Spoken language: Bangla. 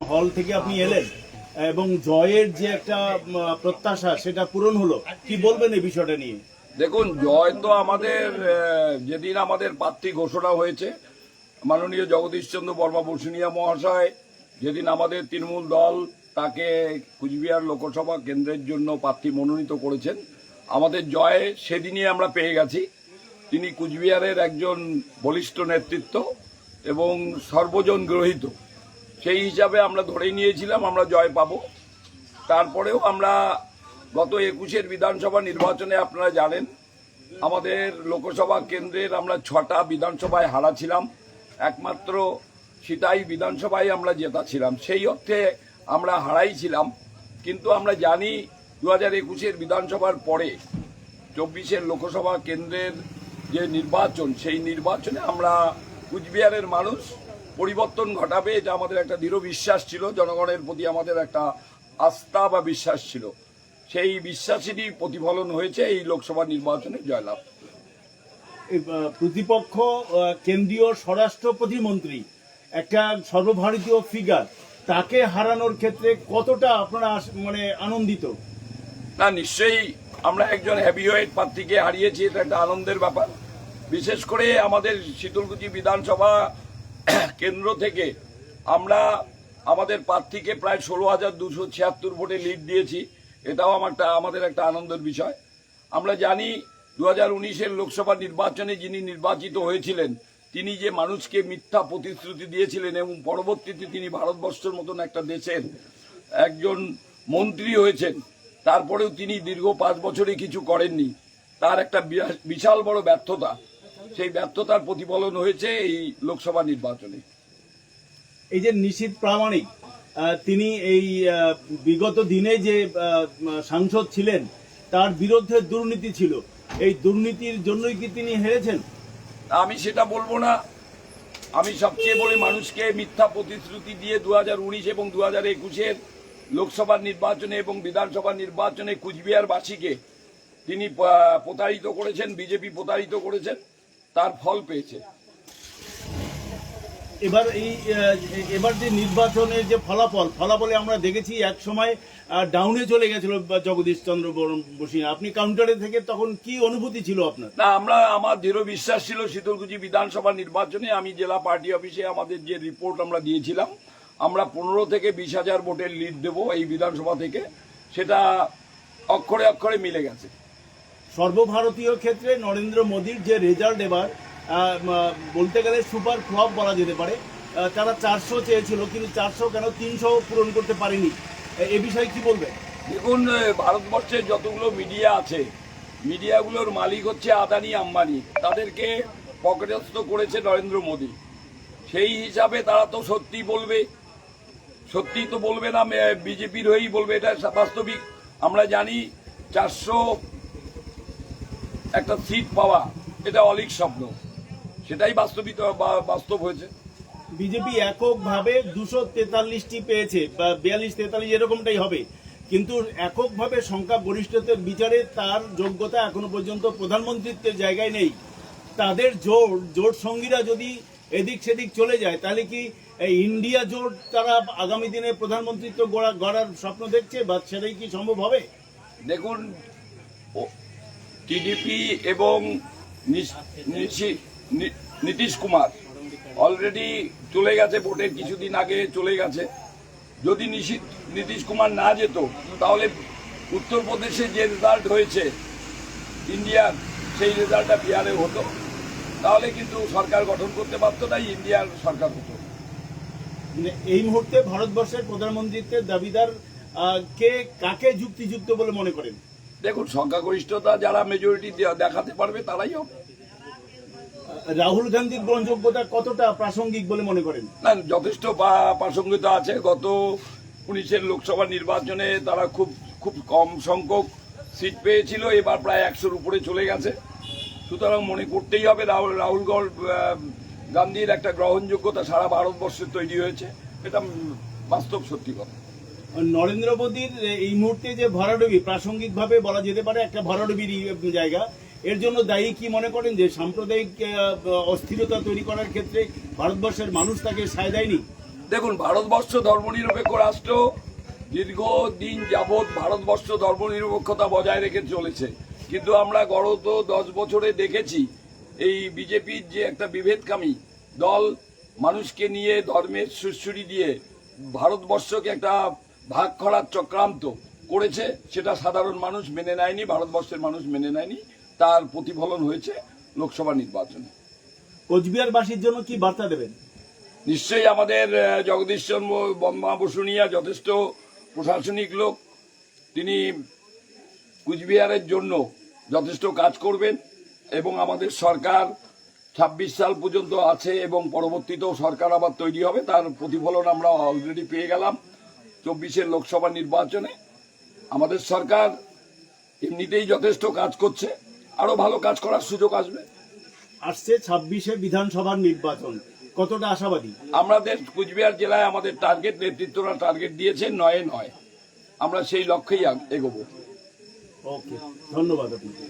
হল থেকে আপনি এলেন, এবং জয়ের যে একটা প্রত্যাশা, সেটা পূরণ হলো। কি বলবেন এই বিষয়টা নিয়ে? দেখুন, জয় তো আমাদের যেদিন আমাদের প্রার্থী ঘোষণা হয়েছে, মাননীয় জগদীশচন্দ্র বর্মা বসুনিয়া মহাশয়, যেদিন আমাদের তৃণমূল দল তাকে কুচবিহার লোকসভা কেন্দ্রের জন্য প্রার্থী মনোনীত করেছেন, আমাদের জয় সেদিনই আমরা পেয়ে গেছি। তিনি কুচবিহারের একজন বলিষ্ঠ নেতৃত্ব এবং সর্বজন গ্রহীত। সেই হিসাবে আমরা ধরেই নিয়েছিলাম, আমরা জয় পাবো। তারপরেও আমরা গত একুশের বিধানসভা নির্বাচনে আপনারা জানেন, আমাদের লোকসভা কেন্দ্রের আমরা ছটা বিধানসভায় হারাছিলাম একমাত্র সিতাই বিধানসভায় আমরা জেতাছিলাম সেই অর্থে আমরা হারাইছিলাম কিন্তু আমরা জানি দু হাজার একুশের বিধানসভার পরে চব্বিশের লোকসভা কেন্দ্রের যে নির্বাচন, সেই নির্বাচনে আমরা কুচবিহারের মানুষ পরিবর্তন ঘটাবে এটা আমাদের একটা দৃঢ় বিশ্বাস ছিল জনগণের প্রতি আমাদের একটা আস্থা বা বিশ্বাস ছিল। সেই বিশ্বাসেরই প্রতিফলন হয়েছে এই লোকসভা নির্বাচনে জয়লাভ। প্রতিপক্ষ কেন্দ্রীয় স্বরাষ্ট্র প্রতিমন্ত্রী একটা সর্বভারতীয় ফিগার তাকে হারানোর ক্ষেত্রে কতটা আপনারা মানে আনন্দিত? না নিশ্চয়ই আমরা একজন হ্যাভিওয়েট প্রার্থীকে হারিয়েছি এটা একটা আনন্দের ব্যাপার। বিশেষ করে আমাদের শীতলকুচি বিধানসভা কেন্দ্র থেকে আমরা আমাদের প্রার্থীকে প্রায় ষোলো হাজার দুশো ছিয়াত্তর ভোটে লিড দিয়েছি। এটাও আমার একটা- আমাদের একটা আনন্দের বিষয়। আমরা জানি দু হাজার উনিশের লোকসভা নির্বাচনে যিনি নির্বাচিত হয়েছিলেন, তিনি যে মানুষকে মিথ্যা প্রতিশ্রুতি দিয়েছিলেন এবং পরবর্তীতে তিনি ভারতবর্ষের মতন একটা দেশের একজন মন্ত্রী হয়েছেন, তারপরেও তিনি দীর্ঘ পাঁচ বছরে কিছু করেননি। তার একটা বিশাল বড় ব্যর্থতা। সেই ব্যর্থতার প্রতিফলন হয়েছে এই লোকসভা নির্বাচনে। এই যে নিশীত প্রামাণিক তিনি এই বিগত দিনে যে সাংসদ ছিলেন তার বিরুদ্ধে দুর্নীতি ছিল। এই দুর্নীতির জন্যই কি তিনি হেরেছেন? আমি সেটা বলব না। আমি সবচেয়ে বড় মানুষকে মিথ্যা প্রতিশ্রুতি দিয়ে দু হাজার উনিশ এবং দু হাজার একুশের লোকসভা নির্বাচনে এবং বিধানসভা নির্বাচনে কুচবিহারবাসীকে তিনি প্রতারিত করেছেন বিজেপি প্রতারিত করেছেন। তার ফল পেয়েছে। এবার এই এবার যে নির্বাচনের যে ফলাফল ফলাফলে আমরা দেখেছি এক সময় ডাউনে চলে গেছিল জগদীশ চন্দ্র বসিয়া। আপনি কাউন্টারে থেকে তখন কি অনুভূতি ছিল আপনার? না আমরা আমার দৃঢ় বিশ্বাস ছিল শীতলকুচি বিধানসভা নির্বাচনে আমি জেলা পার্টি অফিসে আমাদের যে রিপোর্ট আমরা দিয়েছিলাম আমরা পনেরো থেকে বিশ হাজার ভোটের লিড দেবো এই বিধানসভা থেকে। সেটা অক্ষরে অক্ষরে মিলে গেছে। সর্বভারতীয় ক্ষেত্রে নরেন্দ্র মোদীর যে রেজাল্ট এবার বলতে গেলে সুপার ফ্লপ বলা যেতে পারে। তারা চারশো চেয়েছিল, কিন্তু চারশো কেন তিনশো পূরণ করতে পারেনি? এ- বিষয়ে কি বলবেন? দেখুন ভারতবর্ষের যতগুলো মিডিয়া আছে মিডিয়াগুলোর মালিক হচ্ছে আদানি আম্বানি। তাদেরকে পকেটস্থ করেছে নরেন্দ্র মোদী। সেই হিসাবে তারা তো সত্যি বলবে। সত্যি তো বলবে না বিজেপির হয়েই বলবে, এটা বাস্তবিক। আমরা জানি, চারশো একটা সিট পাওয়া এটা অলিক স্বপ্ন। সেটাই বাস্তবিত বাস্তব হয়েছে। বিজেপি এককভাবে দুশো তেতাল্লিশটি পেয়েছে বা বিয়াল্লিশ তেতাল্লিশ এরকমটাই হবে। কিন্তু এককভাবে সংখ্যা গরিষ্ঠতার বিচারে তার যোগ্যতা এখনও পর্যন্ত প্রধানমন্ত্রীত্বের জায়গায় নেই। তাদের জোট জোট সঙ্গীরা যদি এদিক সেদিক চলে যায় তাহলে কি এই ইন্ডিয়া জোট তারা আগামী দিনে প্রধানমন্ত্রিত্ব গড়া গড়ার স্বপ্ন দেখছে বা সেটাই কি সম্ভব হবে? দেখুন টিডিপি এবং নীতিশ কুমার অলরেডি চলে গেছে ভোটের কিছুদিন আগে চলে গেছে। যদি নীতিশ কুমার না যেত, তাহলে উত্তরপ্রদেশে যে রেজাল্ট হয়েছে, ইন্ডিয়ার, সেই রেজাল্টটা বিহারে হতো। তাহলে কিন্তু সরকার গঠন করতে পারতো না, ইন্ডিয়ার সরকার হতো। মানে এই মুহূর্তে ভারতবর্ষের প্রধানমন্ত্রিত্বের দাবিদার কে কাকে যুক্তিযুক্ত বলে মনে করেন? দেখুন সংখ্যাগরিষ্ঠতা যারা মেজরিটি দেখাতে পারবে তারাই হবে রাহুল গান্ধীর গ্রহণযোগ্যতা কতটা প্রাসঙ্গিক বলে মনে করেন? না যথেষ্ট প্রাসঙ্গিকতা আছে। গত উনিশের লোকসভা নির্বাচনে তারা খুব খুব কম সংখ্যক সিট পেয়েছিল। এবার প্রায় একশোর উপরে চলে গেছে। সুতরাং মনে করতেই হবে রাহুল রাহুল গান্ধীর একটা গ্রহণযোগ্যতা সারা ভারতবর্ষে তৈরি হয়েছে। এটা বাস্তব সত্যি কথা। নরেন্দ্র মোদীর এই মুহূর্তে যে ভরাডুবি, প্রাসঙ্গিকভাবে বলা যেতে পারে একটা ভরাডুবির জায়গা। এর জন্য দায়ী কি মনে করেন যে সাম্প্রদায়িক অস্থিরতা তৈরি করার ক্ষেত্রে ভারতবর্ষের মানুষ তাকে সায় দেয়নি? দেখুন, ভারতবর্ষ ধর্মনিরপেক্ষ রাষ্ট্র দীর্ঘদিন যাবৎ ভারতবর্ষ ধর্মনিরপেক্ষতা বজায় রেখে চলেছে। কিন্তু আমরা গত দশ বছরে দেখেছি, এই বিজেপির যে একটা বিভেদকামী দল, মানুষকে নিয়ে ধর্মের সুশ্রুরি দিয়ে ভারতবর্ষকে একটা ভাগ করার চক্রান্ত করেছে সেটা সাধারণ মানুষ মেনে নেয়নি ভারতবর্ষের মানুষ মেনে নেয়নি তার প্রতিফলন হয়েছে লোকসভা নির্বাচনে। কোচবিহারবাসীর জন্য কি বার্তা দেবেন? নিশ্চয়ই আমাদের জগদীশ চন্দ্র বসুনিয়া যথেষ্ট প্রশাসনিক লোক। তিনি কুচবিহারের জন্য যথেষ্ট কাজ করবেন এবং আমাদের সরকার ছাব্বিশ সাল পর্যন্ত আছে এবং পরবর্তীতেও সরকার আবার তৈরি হবে তার প্রতিফলন আমরা অলরেডি পেয়ে গেলাম। চব্বিশের লোকসভা নির্বাচনে আমাদের সরকার এমনিতেই যথেষ্ট কাজ করছে আরও ভালো কাজ করার সুযোগ আসবে। আসছে ছাব্বিশে বিধানসভার নির্বাচন। কতটা আশাবাদী? আমাদের কুচবিহার জেলায় আমাদের টার্গেট নেতৃত্বরা টার্গেট দিয়েছে নয়ে নয়। আমরা সেই লক্ষ্যেই এগোবো। ওকে ধন্যবাদ আপনাকে।